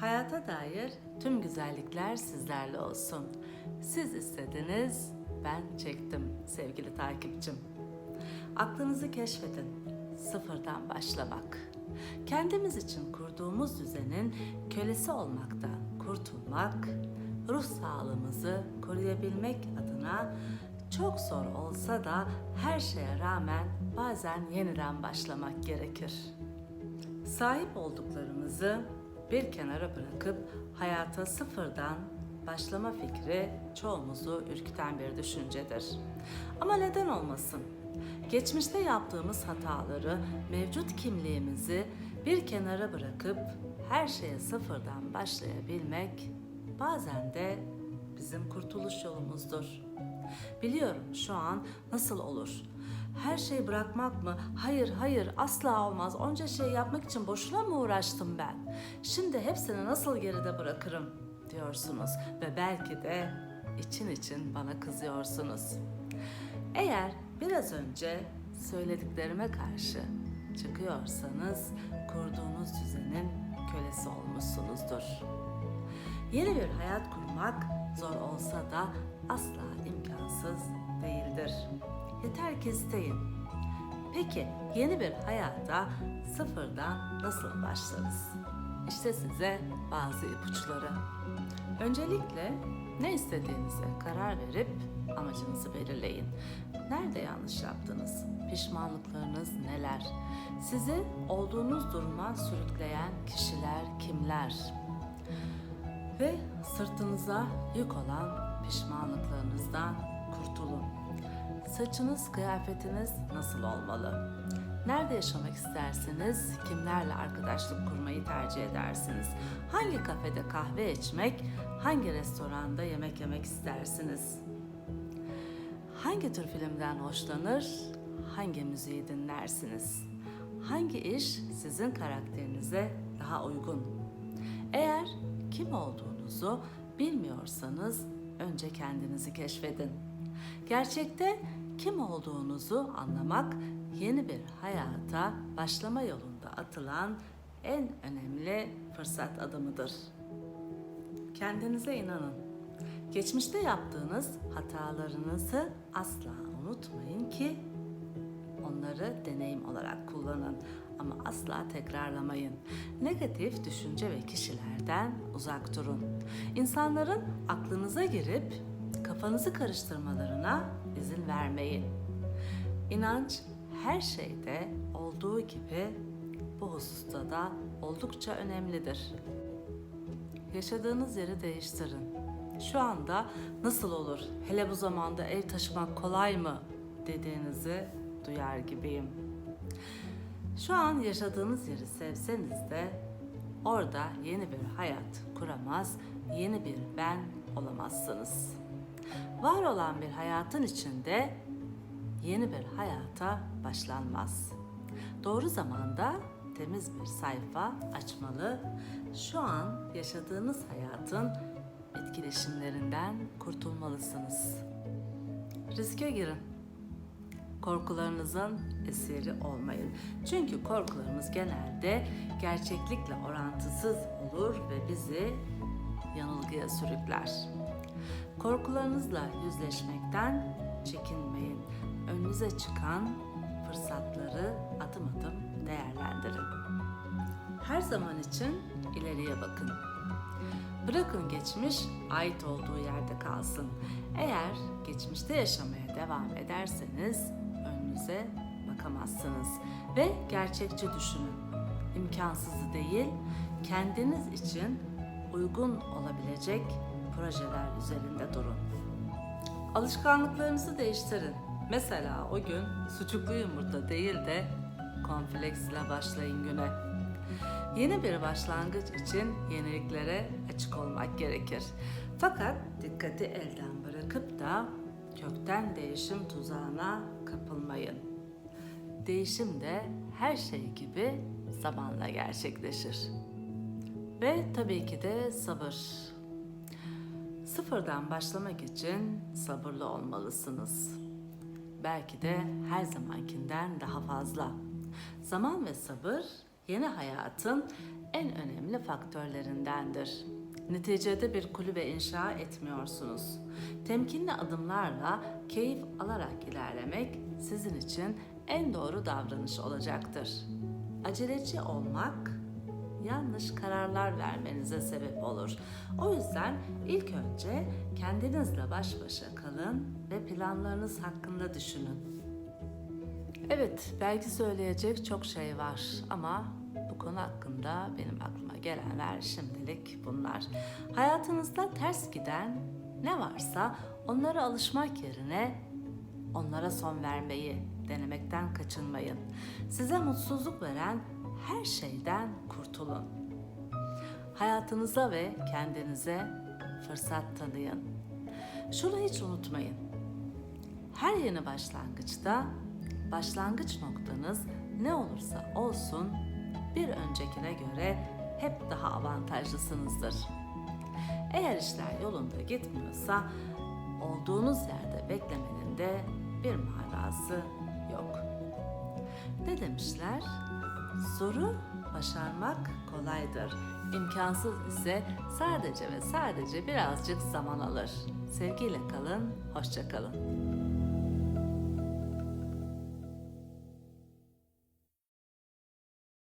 Hayata dair tüm güzellikler sizlerle olsun. Siz istediniz, ben çektim sevgili takipçim. Aklınızı keşfedin. Sıfırdan başlamak. Kendimiz için kurduğumuz düzenin kölesi olmaktan kurtulmak, ruh sağlığımızı koruyabilmek adına çok zor olsa da her şeye rağmen bazen yeniden başlamak gerekir. Sahip olduklarımızı bir kenara bırakıp hayata sıfırdan başlama fikri çoğumuzu ürküten bir düşüncedir. Ama neden olmasın? Geçmişte yaptığımız hataları, mevcut kimliğimizi bir kenara bırakıp her şeye sıfırdan başlayabilmek bazen de bizim kurtuluş yolumuzdur. Biliyorum şu an nasıl olur? Her şeyi bırakmak mı? Hayır, hayır, asla olmaz. Onca şey yapmak için boşuna mı uğraştım ben? Şimdi hepsini nasıl geride bırakırım diyorsunuz ve belki de için için bana kızıyorsunuz. Eğer biraz önce söylediklerime karşı çıkıyorsanız kurduğunuz düzenin kölesi olmuşsunuzdur. Yeni bir hayat kurmak zor olsa da asla imkansız değildir. Yeter ki isteyin. Peki yeni bir hayata sıfırdan nasıl başlarız? İşte size bazı ipuçları. Öncelikle ne istediğinize karar verip amacınızı belirleyin. Nerede yanlış yaptınız? Pişmanlıklarınız neler? Sizi olduğunuz duruma sürükleyen kişiler kimler? Ve sırtınıza yük olan pişmanlıklarınızdan kurtulun. Saçınız, kıyafetiniz nasıl olmalı? Nerede yaşamak istersiniz? Kimlerle arkadaşlık kurmayı tercih edersiniz? Hangi kafede kahve içmek, hangi restoranda yemek yemek istersiniz? Hangi tür filmden hoşlanır? Hangi müziği dinlersiniz? Hangi iş sizin karakterinize daha uygun? Eğer kim olduğunuzu bilmiyorsanız önce kendinizi keşfedin. Gerçekte kim olduğunuzu anlamak yeni bir hayata başlama yolunda atılan en önemli fırsat adımıdır. Kendinize inanın. Geçmişte yaptığınız hatalarınızı asla unutmayın ki onları deneyim olarak kullanın ama asla tekrarlamayın. Negatif düşünce ve kişilerden uzak durun. İnsanların aklınıza girip kafanızı karıştırmalarına izin vermeyin. İnanç her şeyde olduğu gibi bu hususta da oldukça önemlidir. Yaşadığınız yeri değiştirin. Şu anda nasıl olur? Hele bu zamanda ev taşımak kolay mı? dediğinizi duyar gibiyim. Şu an yaşadığınız yeri sevseniz de orada yeni bir hayat kuramaz, yeni bir ben olamazsınız. Var olan bir hayatın içinde yeni bir hayata başlanmaz. Doğru zamanda temiz bir sayfa açmalı. Şu an yaşadığınız hayatın etkileşimlerinden kurtulmalısınız. Riske girin. Korkularınızın esiri olmayın. Çünkü korkularımız genelde gerçeklikle orantısız olur ve bizi yanılgıya sürükler. Korkularınızla yüzleşmekten çekinmeyin. Önünüze çıkan fırsatları adım adım değerlendirin. Her zaman için ileriye bakın. Bırakın geçmiş ait olduğu yerde kalsın. Eğer geçmişte yaşamaya devam ederseniz önünüze bakamazsınız ve gerçekçi düşünün. İmkansızı değil, kendiniz için uygun olabilecek projeler üzerinde durun. Alışkanlıklarınızı değiştirin. Mesela o gün sucuklu yumurta değil de konfleksle başlayın güne. Yeni bir başlangıç için yeniliklere açık olmak gerekir. Fakat dikkati elden bırakıp da kökten değişim tuzağına kapılmayın. Değişim de her şey gibi zamanla gerçekleşir. Ve tabii ki de sabır. Sıfırdan başlamak için sabırlı olmalısınız. Belki de her zamankinden daha fazla. Zaman ve sabır yeni hayatın en önemli faktörlerindendir. Neticede bir kulübe inşa etmiyorsunuz. Temkinli adımlarla keyif alarak ilerlemek sizin için en doğru davranış olacaktır. Aceleci olmak yanlış kararlar vermenize sebep olur. O yüzden ilk önce kendinizle baş başa kalın ve planlarınız hakkında düşünün. Evet, belki söyleyecek çok şey var ama bu konu hakkında benim aklıma gelenler şimdilik bunlar. Hayatınızda ters giden ne varsa onlara alışmak yerine onlara son vermeyi denemekten kaçınmayın. Size mutsuzluk veren her şeyden kurtulun. Hayatınıza ve kendinize fırsat tanıyın. Şunu hiç unutmayın. Her yeni başlangıçta başlangıç noktanız ne olursa olsun bir öncekine göre hep daha avantajlısınızdır. Eğer işler yolunda gitmiyorsa olduğunuz yerde beklemenin de bir manası yok. Ne demişler? Zoru başarmak kolaydır. İmkansız ise sadece ve sadece birazcık zaman alır. Sevgiyle kalın, hoşça kalın.